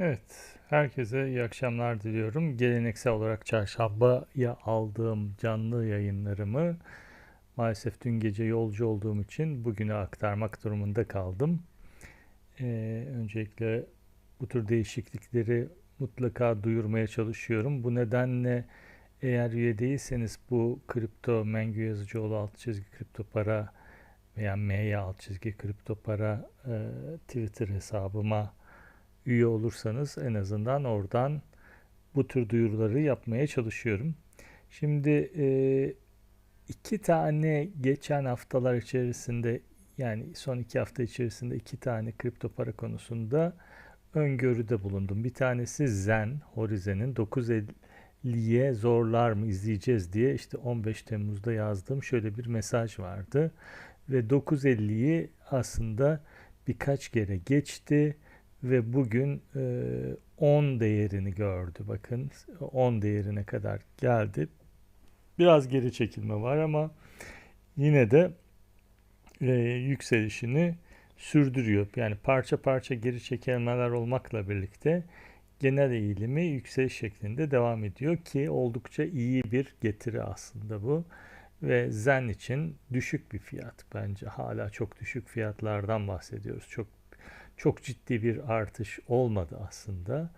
Evet, herkese iyi akşamlar diliyorum. Geleneksel olarak çarşambaya aldığım canlı yayınlarımı maalesef dün gece yolcu olduğum için bugüne aktarmak durumunda kaldım. Ee, öncelikle bu tür değişiklikleri mutlaka duyurmaya çalışıyorum. Bu nedenle eğer üye değilseniz bu kripto Mengü Yazıcıoğlu alt çizgi kripto para veya MY alt çizgi kripto para e, Twitter hesabıma üye olursanız en azından oradan bu tür duyuruları yapmaya çalışıyorum. Şimdi e, iki tane geçen haftalar içerisinde yani son iki hafta içerisinde iki tane kripto para konusunda öngörüde bulundum. Bir tanesi Zen, Horizen'in 950'ye zorlar mı izleyeceğiz diye işte 15 Temmuz'da yazdığım şöyle bir mesaj vardı. Ve 950'yi aslında birkaç kere geçti ve bugün e, 10 değerini gördü. Bakın 10 değerine kadar geldi. Biraz geri çekilme var ama yine de e, yükselişini sürdürüyor. Yani parça parça geri çekilmeler olmakla birlikte genel eğilimi yükseliş şeklinde devam ediyor ki oldukça iyi bir getiri aslında bu. Ve Zen için düşük bir fiyat bence. Hala çok düşük fiyatlardan bahsediyoruz. Çok çok ciddi bir artış olmadı aslında.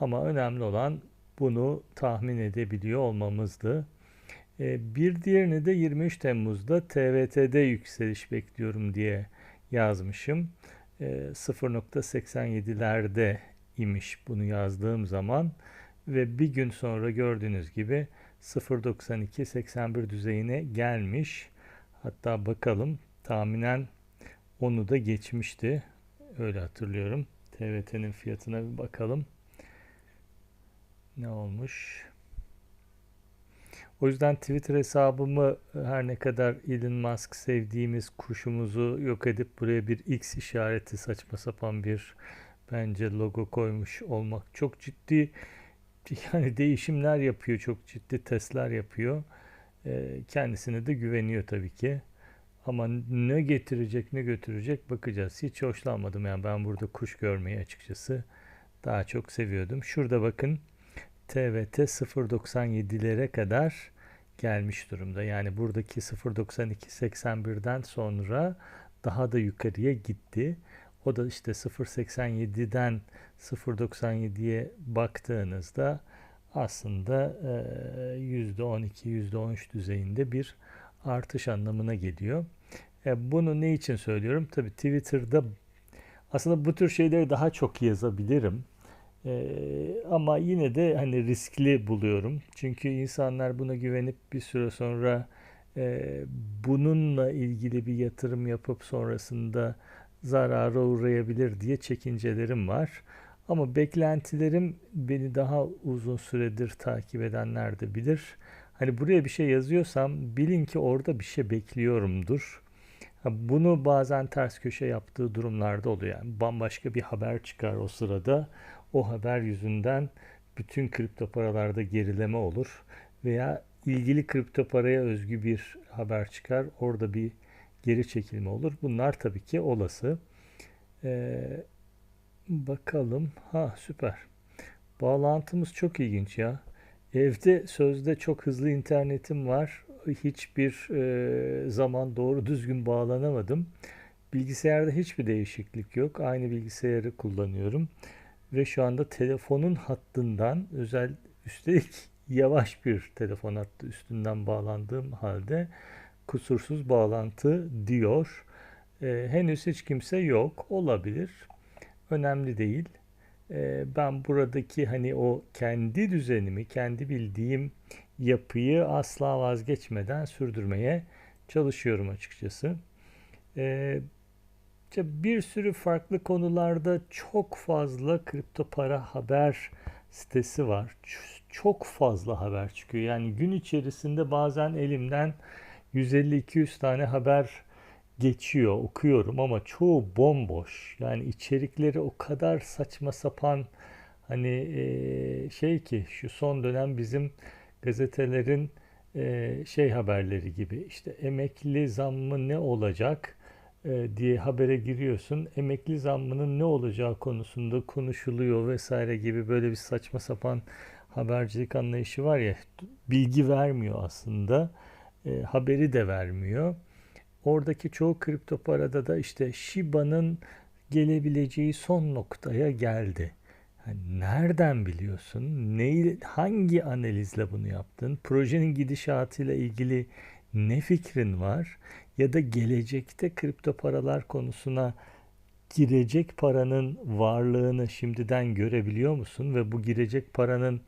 Ama önemli olan bunu tahmin edebiliyor olmamızdı. E, bir diğerini de 23 Temmuz'da TVT'de yükseliş bekliyorum diye yazmışım. 0.87'lerde e, imiş bunu yazdığım zaman ve bir gün sonra gördüğünüz gibi 0.92-81 düzeyine gelmiş. Hatta bakalım tahminen onu da geçmişti. Öyle hatırlıyorum. TVT'nin fiyatına bir bakalım. Ne olmuş? O yüzden Twitter hesabımı her ne kadar Elon Musk sevdiğimiz kuşumuzu yok edip buraya bir X işareti saçma sapan bir bence logo koymuş olmak çok ciddi yani değişimler yapıyor çok ciddi testler yapıyor kendisine de güveniyor tabii ki ama ne getirecek ne götürecek bakacağız. Hiç hoşlanmadım yani ben burada kuş görmeyi açıkçası daha çok seviyordum. Şurada bakın TVT 0.97'lere kadar gelmiş durumda. Yani buradaki 0.92-81'den sonra daha da yukarıya gitti. O da işte 0.87'den 0.97'ye baktığınızda aslında %12, %13 düzeyinde bir artış anlamına geliyor. E, bunu ne için söylüyorum? Tabii Twitter'da aslında bu tür şeyleri daha çok yazabilirim. E, ama yine de hani riskli buluyorum. Çünkü insanlar buna güvenip bir süre sonra e, bununla ilgili bir yatırım yapıp sonrasında zarara uğrayabilir diye çekincelerim var. Ama beklentilerim beni daha uzun süredir takip edenler de bilir. Hani buraya bir şey yazıyorsam bilin ki orada bir şey bekliyorumdur. Bunu bazen ters köşe yaptığı durumlarda oluyor. Yani bambaşka bir haber çıkar o sırada. O haber yüzünden bütün kripto paralarda gerileme olur. Veya ilgili kripto paraya özgü bir haber çıkar. Orada bir geri çekilme olur. Bunlar tabii ki olası. Ee, bakalım. Ha süper. Bağlantımız çok ilginç ya. Evde sözde çok hızlı internetim var. Hiçbir e, zaman doğru düzgün bağlanamadım. Bilgisayarda hiçbir değişiklik yok. Aynı bilgisayarı kullanıyorum. Ve şu anda telefonun hattından özel üstelik yavaş bir telefon hattı üstünden bağlandığım halde kusursuz bağlantı diyor. E, henüz hiç kimse yok. Olabilir. Önemli değil. Ee, ben buradaki hani o kendi düzenimi, kendi bildiğim yapıyı asla vazgeçmeden sürdürmeye çalışıyorum açıkçası. Ee, bir sürü farklı konularda çok fazla kripto para haber sitesi var. Çok fazla haber çıkıyor. Yani gün içerisinde bazen elimden 150-200 tane haber geçiyor, okuyorum ama çoğu bomboş. Yani içerikleri o kadar saçma sapan hani e, şey ki şu son dönem bizim gazetelerin e, şey haberleri gibi işte emekli zammı ne olacak? e, diye habere giriyorsun. Emekli zammının ne olacağı konusunda konuşuluyor vesaire gibi böyle bir saçma sapan habercilik anlayışı var ya bilgi vermiyor aslında. E, haberi de vermiyor. Oradaki çoğu kripto parada da işte Shiba'nın gelebileceği son noktaya geldi. Yani nereden biliyorsun? Neyi, hangi analizle bunu yaptın? Projenin gidişatıyla ilgili ne fikrin var? Ya da gelecekte kripto paralar konusuna girecek paranın varlığını şimdiden görebiliyor musun? Ve bu girecek paranın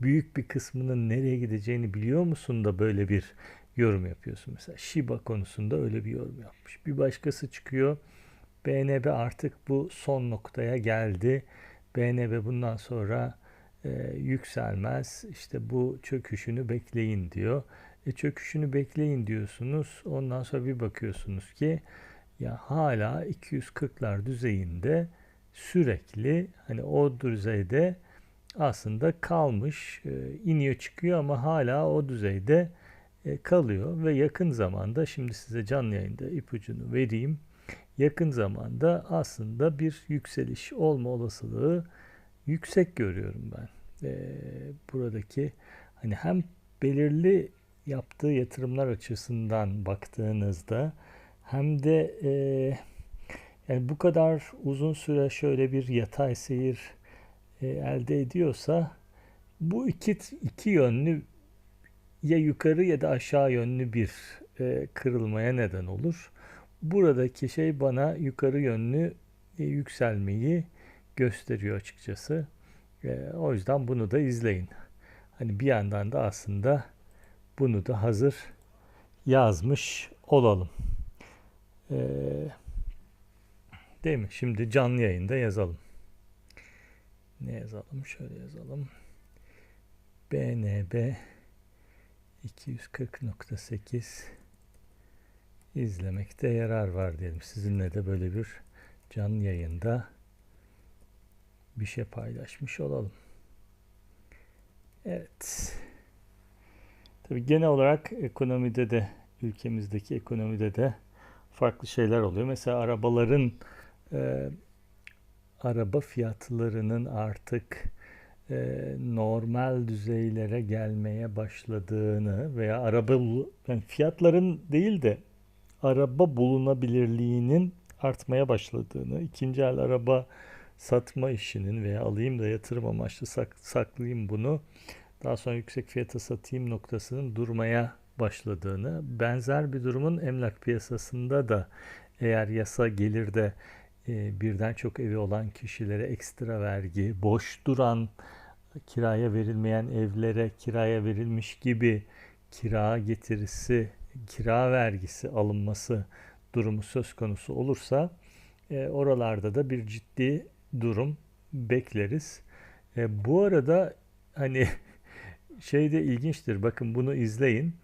büyük bir kısmının nereye gideceğini biliyor musun da böyle bir yorum yapıyorsun. Mesela Shiba konusunda öyle bir yorum yapmış. Bir başkası çıkıyor. BNB artık bu son noktaya geldi. BNB bundan sonra e, yükselmez. İşte bu çöküşünü bekleyin diyor. E, çöküşünü bekleyin diyorsunuz. Ondan sonra bir bakıyorsunuz ki ya hala 240'lar düzeyinde sürekli hani o düzeyde aslında kalmış, e, iniyor çıkıyor ama hala o düzeyde kalıyor ve yakın zamanda şimdi size canlı yayında ipucunu vereyim. Yakın zamanda aslında bir yükseliş olma olasılığı yüksek görüyorum ben. E, buradaki hani hem belirli yaptığı yatırımlar açısından baktığınızda hem de e, yani bu kadar uzun süre şöyle bir yatay seyir e, elde ediyorsa bu iki iki yönlü ya yukarı ya da aşağı yönlü bir e, kırılmaya neden olur. Buradaki şey bana yukarı yönlü e, yükselmeyi gösteriyor açıkçası. E, o yüzden bunu da izleyin. Hani bir yandan da aslında bunu da hazır yazmış olalım. E, değil mi? Şimdi canlı yayında yazalım. Ne yazalım? Şöyle yazalım. BNB 240.8 izlemekte yarar var diyelim. Sizinle de böyle bir canlı yayında bir şey paylaşmış olalım. Evet. Tabii genel olarak ekonomide de ülkemizdeki ekonomide de farklı şeyler oluyor. Mesela arabaların e, araba fiyatlarının artık normal düzeylere gelmeye başladığını veya araba yani fiyatların değil de araba bulunabilirliğinin artmaya başladığını, ikinci el araba satma işinin veya alayım da yatırım amaçlı sak, saklayayım bunu daha sonra yüksek fiyata satayım noktasının durmaya başladığını, benzer bir durumun emlak piyasasında da eğer yasa gelir de e, birden çok evi olan kişilere ekstra vergi, boş duran kiraya verilmeyen evlere kiraya verilmiş gibi kira getirisi, kira vergisi alınması durumu söz konusu olursa e, oralarda da bir ciddi durum bekleriz. E, bu arada hani şey de ilginçtir. Bakın bunu izleyin.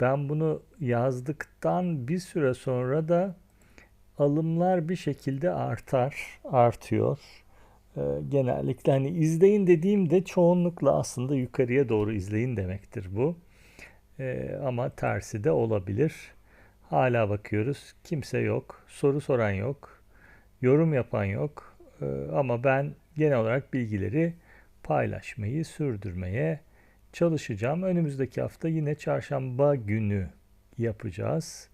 Ben bunu yazdıktan bir süre sonra da alımlar bir şekilde artar, artıyor. Ee, genellikle hani izleyin dediğimde çoğunlukla aslında yukarıya doğru izleyin demektir bu. Ee, ama tersi de olabilir. Hala bakıyoruz. Kimse yok. Soru soran yok. Yorum yapan yok. Ee, ama ben genel olarak bilgileri paylaşmayı sürdürmeye çalışacağım. Önümüzdeki hafta yine çarşamba günü yapacağız.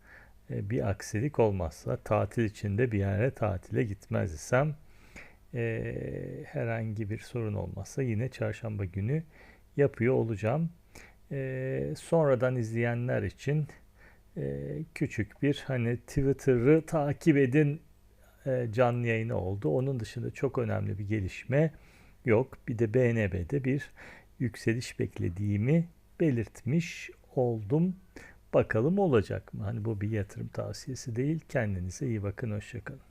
E, bir aksilik olmazsa tatil içinde bir yere tatile gitmez isem e, herhangi bir sorun olmazsa yine çarşamba günü yapıyor olacağım. E, sonradan izleyenler için e, küçük bir hani Twitter'ı takip edin e, canlı yayını oldu. Onun dışında çok önemli bir gelişme yok. Bir de BNB'de bir yükseliş beklediğimi belirtmiş oldum. Bakalım olacak mı? Hani bu bir yatırım tavsiyesi değil. Kendinize iyi bakın. Hoşçakalın.